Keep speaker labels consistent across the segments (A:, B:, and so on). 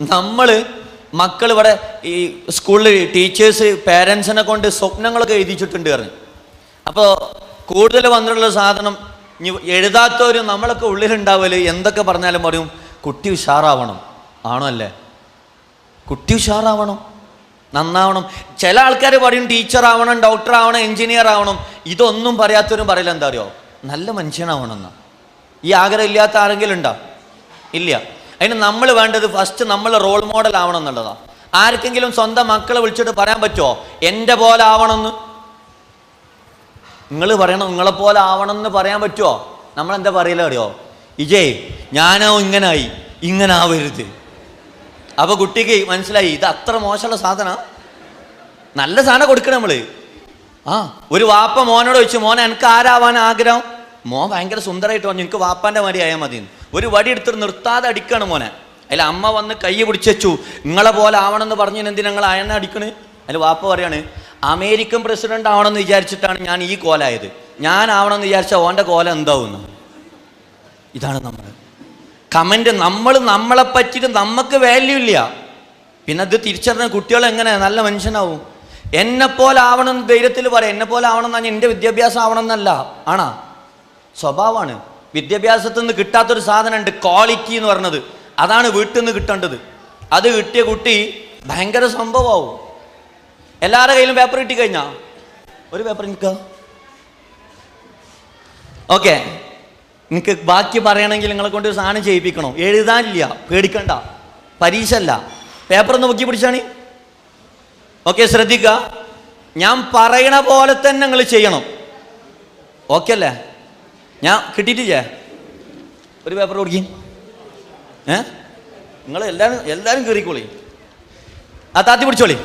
A: നമ്മൾ മക്കൾ ഇവിടെ ഈ സ്കൂളിൽ ടീച്ചേഴ്സ് പേരൻസിനെ കൊണ്ട് സ്വപ്നങ്ങളൊക്കെ എഴുതിച്ചിട്ടുണ്ട് പറഞ്ഞു. അപ്പോൾ കൂടുതൽ വന്നിട്ടുള്ള സാധനം എഴുതാത്തവർ നമ്മളൊക്കെ ഉള്ളിലുണ്ടാവൽ എന്തൊക്കെ പറഞ്ഞാലും പറയും കുട്ടി ഉഷാറാവണം. ആണോ അല്ലേ? കുട്ടി ഉഷാറാവണം. നന്നാവണം. ചില ആൾക്കാർ പറയും ടീച്ചർ ആവണം ഡോക്ടർ ആവണം എഞ്ചിനീയർ ആവണം ഇതൊന്നും പറയാത്തവരും പറയില്ല. എന്താ അറിയോ? നല്ല മനുഷ്യനാവണം എന്നാ. ഈ ആഗ്രഹം ഇല്ലാത്ത ആരെങ്കിലും ഉണ്ടോ? ഇല്ല. അതിന് നമ്മൾ വേണ്ടത് ഫസ്റ്റ് നമ്മൾ റോൾ മോഡൽ ആവണം എന്നുള്ളതാണ് ആർക്കെങ്കിലും സ്വന്തം മക്കളെ വിളിച്ചിട്ട് പറയാൻ പറ്റുമോ എന്റെ പോലെ ആവണമെന്ന്. നിങ്ങൾ പറയണം നിങ്ങളെ പോലെ ആവണം എന്ന് പറയാൻ പറ്റുമോ നമ്മളെന്താ പറയില്ല അറിയോ? ഇജയ് ഞാനോ ഇങ്ങനായി. ഇങ്ങനെ ആവരുത് അപ്പൊ കുട്ടിക്ക് മനസ്സിലായി ഇത് അത്ര മോശമുള്ള സാധന. നല്ല സാധനം കൊടുക്കണം നമ്മൾ. ആ ഒരു വാപ്പ മോനോട് ചോദിച്ചു മോനെ എനിക്ക് ആരാവാൻ ആഗ്രഹം? മോൻ ഭയങ്കര സുന്ദരമായിട്ട് പറഞ്ഞു എനിക്ക് വാപ്പാന്റെ മാതിരി ആയാൽ മതി. ഒരു വടി എടുത്തിട്ട് നിർത്താതെ അടിക്കാണ് മോനെ. അതിൽ അമ്മ വന്ന് കൈ പിടിച്ചു നിങ്ങളെ പോലെ ആവണമെന്ന് പറഞ്ഞു എന്തിനാ നിങ്ങൾ അയണ്ണ അടിക്കണ്? അതിൽ വാപ്പ പറയാണ് അമേരിക്കൻ പ്രസിഡന്റ് ആവണമെന്ന് വിചാരിച്ചിട്ടാണ് ഞാൻ ഈ കോലായത്. ഞാൻ ആവണമെന്ന് വിചാരിച്ച ഓന്റെ കോല എന്താവുന്നു? ഇതാണ് നമ്മൾ കമന്റ് നമ്മൾ നമ്മളെ പറ്റിയിട്ട് നമുക്ക് വാല്യൂ ഇല്ല. പിന്നെ അത് തിരിച്ചറിഞ്ഞ കുട്ടികൾ എങ്ങനെ? നല്ല മനുഷ്യനാവും. എന്നെ പോലെ ആവണം ധൈര്യത്തിൽ പറയാം എന്നെ പോലെ ആവണം എന്ന് എന്റെ വിദ്യാഭ്യാസം ആവണം എന്നല്ല. ആണാ? സ്വഭാവമാണ് വിദ്യാഭ്യാസത്തിൽ നിന്ന് കിട്ടാത്തൊരു സാധനമുണ്ട് ക്വാളിറ്റി എന്ന് പറഞ്ഞത്. അതാണ് വീട്ടിൽ നിന്ന് കിട്ടേണ്ടത്. അത് കിട്ടിയ കുട്ടി ഭയങ്കര സംഭവമാവും എല്ലാവരുടെ കയ്യിലും പേപ്പർ കിട്ടി കഴിഞ്ഞാ? ഒരു പേപ്പർ നിൽക്കുക ഓക്കെ നിങ്ങൾക്ക് ബാക്കി പറയണമെങ്കിൽ നിങ്ങളെ കൊണ്ട് ഒരു സാധനം ചെയ്യിപ്പിക്കണം? എഴുതാനില്ല. പേടിക്കണ്ട. പരീക്ഷ അല്ല പേപ്പർ ഒന്ന് നോക്കി പിടിച്ചാണ് ഓക്കെ ശ്രദ്ധിക്കുക ഞാൻ പറയണ പോലെ തന്നെ നിങ്ങൾ ചെയ്യണം. ഓക്കെ അല്ലേ? ഞാൻ കിട്ടിയിട്ടില്ലേ? ഒരു പേപ്പർ കൊടുക്കി. ഏ? നിങ്ങൾ എല്ലാവരും എല്ലാവരും കയറിക്കോളി ആ താത്തി പിടിച്ചോളി.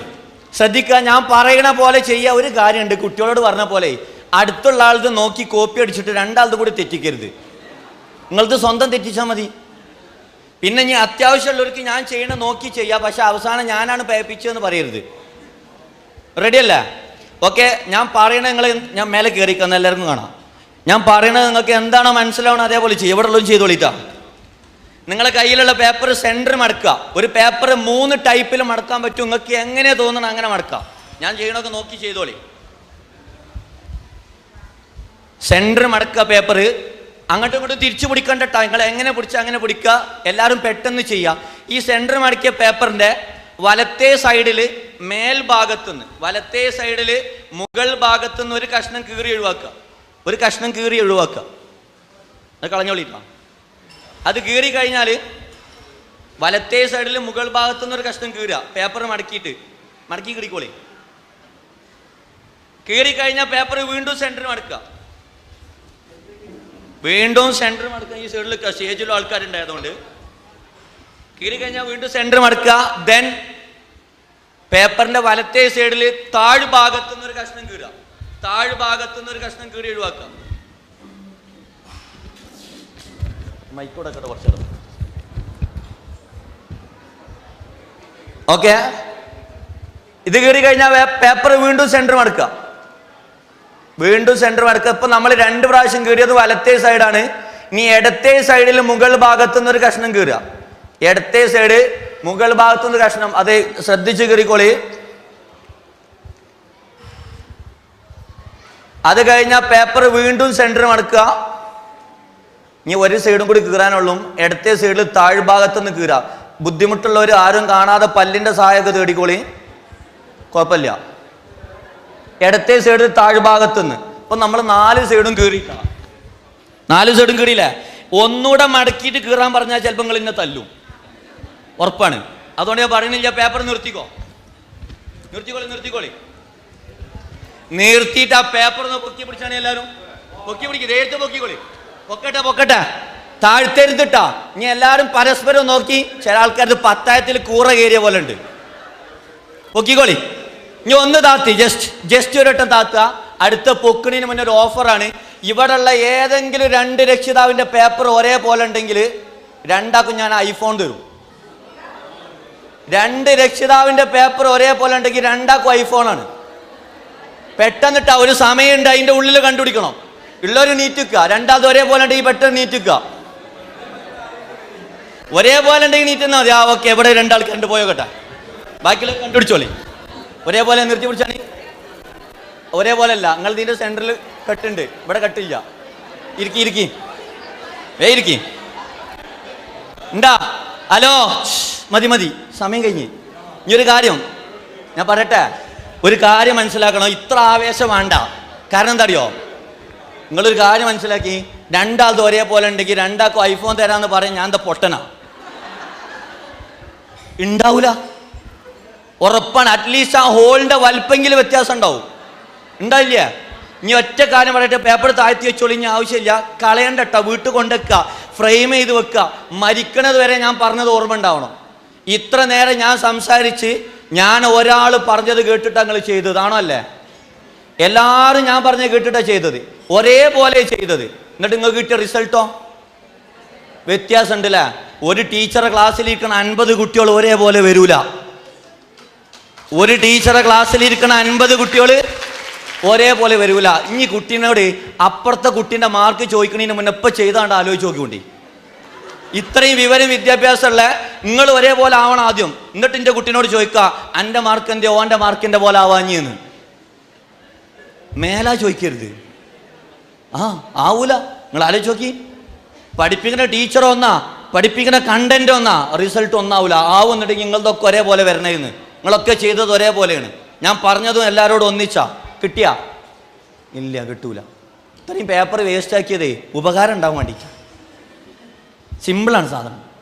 A: ശ്രദ്ധിക്കുക ഞാൻ പറയണ പോലെ ചെയ്യുക ഒരു കാര്യമുണ്ട് കുട്ടികളോട് പറഞ്ഞ പോലെ അടുത്തുള്ള ആളത് നോക്കി കോപ്പി അടിച്ചിട്ട് രണ്ടാളത് കൂടി തെറ്റിക്കരുത്. നിങ്ങളത് സ്വന്തം തെറ്റിച്ചാൽ മതി. പിന്നെ ഇനി അത്യാവശ്യമുള്ളവർക്ക് ഞാൻ ചെയ്യണ നോക്കി ചെയ്യുക പക്ഷെ അവസാനം ഞാനാണ് പേപ്പിച്ചതെന്ന് പറയരുത്. റെഡി അല്ലേ? ഓക്കെ ഞാൻ പറയണ നിങ്ങൾ ഞാൻ മേലെ കയറിക്കുന്ന എല്ലാവർക്കും കാണാം. ഞാൻ പറയണത് നിങ്ങൾക്ക് എന്താണോ മനസ്സിലാവണം അതേപോലെ ചെയ്യും. എവിടെ ഉള്ളതും ചെയ്തോളിട്ടാ. നിങ്ങളെ കയ്യിലുള്ള പേപ്പർ സെന്റർ മടക്കുക. ഒരു പേപ്പർ മൂന്ന് ടൈപ്പിൽ മടക്കാൻ പറ്റും. നിങ്ങൾക്ക് എങ്ങനെ തോന്നണം അങ്ങനെ മടക്കാം. ഞാൻ ചെയ്യണമൊക്കെ നോക്കി ചെയ്തോളി. സെന്റർ മടക്കുക പേപ്പർ അങ്ങോട്ടും ഇങ്ങോട്ടും തിരിച്ചു പിടിക്കണ്ടട്ടാ നിങ്ങൾ എങ്ങനെ പിടിച്ചാൽ അങ്ങനെ പിടിക്കുക. എല്ലാവരും പെട്ടെന്ന് ചെയ്യുക ഈ സെന്റർ മടക്കിയ പേപ്പറിന്റെ വലത്തേ സൈഡിൽ മേൽഭാഗത്തുനിന്ന് വലത്തേ സൈഡിൽ മുകൾ ഭാഗത്തുനിന്ന് ഒരു കഷ്ണം കീറി ഒഴിവാക്കുക. ഒരു കഷ്ണം കീറി ഒഴിവാക്കുക. അത് കളഞ്ഞോളിട്ടാ അത് കീറി കഴിഞ്ഞാൽ വലത്തേ സൈഡിൽ മുകൾ ഭാഗത്തുനിന്ന് ഒരു കഷ്ണം കീറുക. പേപ്പർ മടക്കിയിട്ട്. മടക്കി കിടിക്കോളി കീറി കഴിഞ്ഞാൽ പേപ്പർ വീണ്ടും സെന്ററിൽ മടക്കുക. വീണ്ടും സെന്റർ മടക്കുക. ഈ സൈഡിൽ സ്റ്റേജിലും ആൾക്കാരുണ്ടായതുകൊണ്ട്. കീറി കഴിഞ്ഞാൽ വീണ്ടും സെന്റർ മടക്കുക. ദെൻ പേപ്പറിന്റെ വലത്തേ സൈഡിൽ താഴ് ഭാഗത്തുനിന്ന് ഒരു കഷ്ണം കീറുക. താഴ് നിന്ന് ഒരു കഷ്ണം കീറി ഒഴിവാക്കാം. മൈക്കോടെ കുറച്ചിടും ഓക്കെ ഇത് കീറി കഴിഞ്ഞാൽ പേപ്പർ വീണ്ടും സെന്റർ മടക്കുക വീണ്ടും സെന്റർ മടക്കുക ഇപ്പൊ നമ്മൾ രണ്ട് പ്രാവശ്യം കീറിയത് വലത്തേ സൈഡാണ് ഇനി ഇടത്തെ സൈഡിൽ മുകൾ ഭാഗത്തു നിന്ന് ഒരു കഷ്ണം കീറുക. ഇടത്തെ സൈഡ് മുകൾ ഭാഗത്തുനിന്ന് കഷ്ണം. അത് ശ്രദ്ധിച്ച് കീറിക്കോളി. അത് കഴിഞ്ഞാൽ പേപ്പർ വീണ്ടും സെന്റർ മടക്കുക. ഇനി ഒരു സൈഡും കൂടി കീറാനുള്ളൂ. ഇടത്തെ സൈഡിൽ താഴ്ഭാഗത്തുനിന്ന് കീറുക. ബുദ്ധിമുട്ടുള്ളവർ ആരും കാണാതെ പല്ലിന്റെ സഹായമൊക്കെ തേടിക്കോളി. കുഴപ്പമില്ല. ഇടത്തെ സൈഡിൽ താഴ്ഭാഗത്തുനിന്ന് ഇപ്പൊ നമ്മൾ നാല് സൈഡും കീറി. നാല് സൈഡും കീറിയില്ലേ? ഒന്നുകൂടെ മടക്കിയിട്ട് കീറാൻ പറഞ്ഞാൽ ചിലപ്പോൾ നിങ്ങൾ ഇന്നെ തല്ലും. ഉറപ്പാണ്. അതുകൊണ്ട് ഞാൻ പറയുന്നില്ല പേപ്പർ നിർത്തിക്കോ? നിർത്തിക്കോളി നിർത്തിക്കോളി. നിർത്തിയിട്ട് ആ പേപ്പർ ഒന്ന് പൊക്കി പിടിച്ചാണ് എല്ലാവരും? പൊക്കി പിടിക്കും എഴുത്ത് പൊക്കിക്കൊളി. പൊക്കട്ടെ പൊക്കട്ടെ. താഴ്ത്തരുതിട്ടാ. ഇനി എല്ലാവരും പരസ്പരം നോക്കി ചില ആൾക്കാർക്ക് പത്തായത്തിൽ കൂറ കയറിയ പോലെ ഉണ്ട്. പൊക്കിക്കോളി. ഇനി ഒന്ന് താത്തി ജസ്റ്റ് ജസ്റ്റ് ഒരു വട്ടം താത്തുക. അടുത്ത പൊക്കിണിന് മുന്നേ ഒരു ഓഫറാണ് ഇവിടെയുള്ള ഏതെങ്കിലും രണ്ട് രക്ഷിതാവിന്റെ പേപ്പർ ഒരേപോലെ ഉണ്ടെങ്കിൽ രണ്ടാക്കും ഞാൻ ഐഫോൺ തരും. രണ്ട് രക്ഷിതാവിന്റെ പേപ്പർ ഒരേപോലെ ഉണ്ടെങ്കിൽ രണ്ടാക്കും ഐഫോണാണ് പെട്ടെന്നിട്ടാ ഒരു സമയമുണ്ട് അതിന്റെ ഉള്ളിൽ കണ്ടുപിടിക്കണം. ഉള്ളൊരു നീറ്റിക്കുക രണ്ടാമത് ഒരേപോലെ ഈ പെട്ടെന്ന് നീറ്റിക്കുക ഒരേപോലെ ഉണ്ടെങ്കിൽ നീറ്റുന്ന മതി. ആ ഓക്കെ എവിടെ രണ്ടാൾക്ക് രണ്ട് പോയോ കേട്ടെ. ബാക്കിയുള്ള കണ്ടുപിടിച്ചോളി. ഒരേപോലെ നിർത്തി പിടിച്ചാണ്. ഒരേപോലെ അല്ല നിങ്ങൾ ഇതിന്റെ സെന്ററിൽ കെട്ടുണ്ട്. ഇവിടെ കെട്ടില്ല. ഇരിക്കി ഇരിക്കി. വേ ഇരിക്കി. ഉണ്ടാ ഹലോ. മതി മതി. സമയം കഴിഞ്ഞ്. ഇനി ഒരു കാര്യം. ഞാൻ പറയട്ടെ? ഒരു കാര്യം മനസ്സിലാക്കണം. ഇത്ര ആവേശം വേണ്ട. കാരണം എന്താ അറിയോ നിങ്ങളൊരു കാര്യം മനസ്സിലാക്കി. രണ്ടാൾത് ഒരേപോലെ ഉണ്ടെങ്കിൽ രണ്ടാൾക്കും ഐഫോൺ തരാമെന്ന് പറയും ഞാൻ എന്താ പൊട്ടനാ? ഉണ്ടാവൂല ഉറപ്പാണ്. അറ്റ്ലീസ്റ്റ് ആ ഹോളിന്റെ വലിപ്പെങ്കിലും വ്യത്യാസം ഉണ്ടാവും ഉണ്ടാവില്ല ഇനി ഒറ്റ കാര്യം പറയട്ടെ. പേപ്പർ താഴ്ത്തി വെച്ചോളി. ഇനി ആവശ്യമില്ല. കളയണ്ട കേട്ടോ വീട്ടിൽ കൊണ്ടുവെക്കുക. ഫ്രെയിം ചെയ്ത് വെക്കുക. മരിക്കണത് വരെ ഞാൻ പറഞ്ഞത് ഓർമ്മ ഉണ്ടാവണം ഇത്ര നേരം ഞാൻ സംസാരിച്ച് ഞാൻ ഒരാൾ പറഞ്ഞത് കേട്ടിട്ട് നിങ്ങൾ ചെയ്തതാണോ അല്ലേ? എല്ലാവരും ഞാൻ പറഞ്ഞത് കേട്ടിട്ടാണ് ചെയ്തത്. ഒരേപോലെ ചെയ്തത്. എന്നിട്ട് നിങ്ങൾക്ക് കിട്ടിയ റിസൾട്ടോ വ്യത്യാസം ഉണ്ടല്ലേ ഒരു ടീച്ചറെ ക്ലാസ്സിലിരിക്കണ അൻപത് കുട്ടികൾ ഒരേപോലെ വരൂല. ഒരു ടീച്ചറെ ക്ലാസ്സിലിരിക്കണ അൻപത് കുട്ടികൾ ഒരേപോലെ വരൂല. ഇനി കുട്ടീനോട് അപ്പുറത്തെ കുട്ടീന്റെ മാർക്ക് ചോദിക്കണതിന് മുന്നേ ഇപ്പം ചെയ്താണ്ട് ആലോചിച്ച് നോക്കിക്കൊണ്ടി. ഇത്രയും വിവരം വിദ്യാഭ്യാസമുള്ള നിങ്ങൾ ഒരേപോലെ ആവണം ആദ്യം. എന്നിട്ട് എന്റെ കുട്ടീനോട് ചോദിക്കുക എന്റെ മാർക്ക് എന്റെ ഓന്റെ മാർക്കിന്റെ പോലെ ആവാഞ്ഞെന്ന്? മേല ചോദിക്കരുത്. ആ ആവൂല. നിങ്ങൾ ആലോചിച്ച് നോക്കി. പഠിപ്പിക്കുന്ന ടീച്ചർ ഒന്നാ പഠിപ്പിക്കുന്ന കണ്ടന്റ് ഒന്നാ റിസൾട്ട് ഒന്നാവൂല. ആവുന്നുണ്ടെങ്കിൽ നിങ്ങളതൊക്കെ ഒരേപോലെ വരണേന്ന്. നിങ്ങളൊക്കെ ചെയ്തത് ഒരേപോലെയാണ്. ഞാൻ പറഞ്ഞതും എല്ലാവരോടും ഒന്നിച്ചാ. കിട്ടിയ? ഇല്ല കിട്ടൂല. ഇത്രയും പേപ്പർ വേസ്റ്റ് ആക്കിയതേ ഉപകാരം ഉണ്ടാവാൻ വേണ്ടി സിമ്പിളാണ് സാധനം.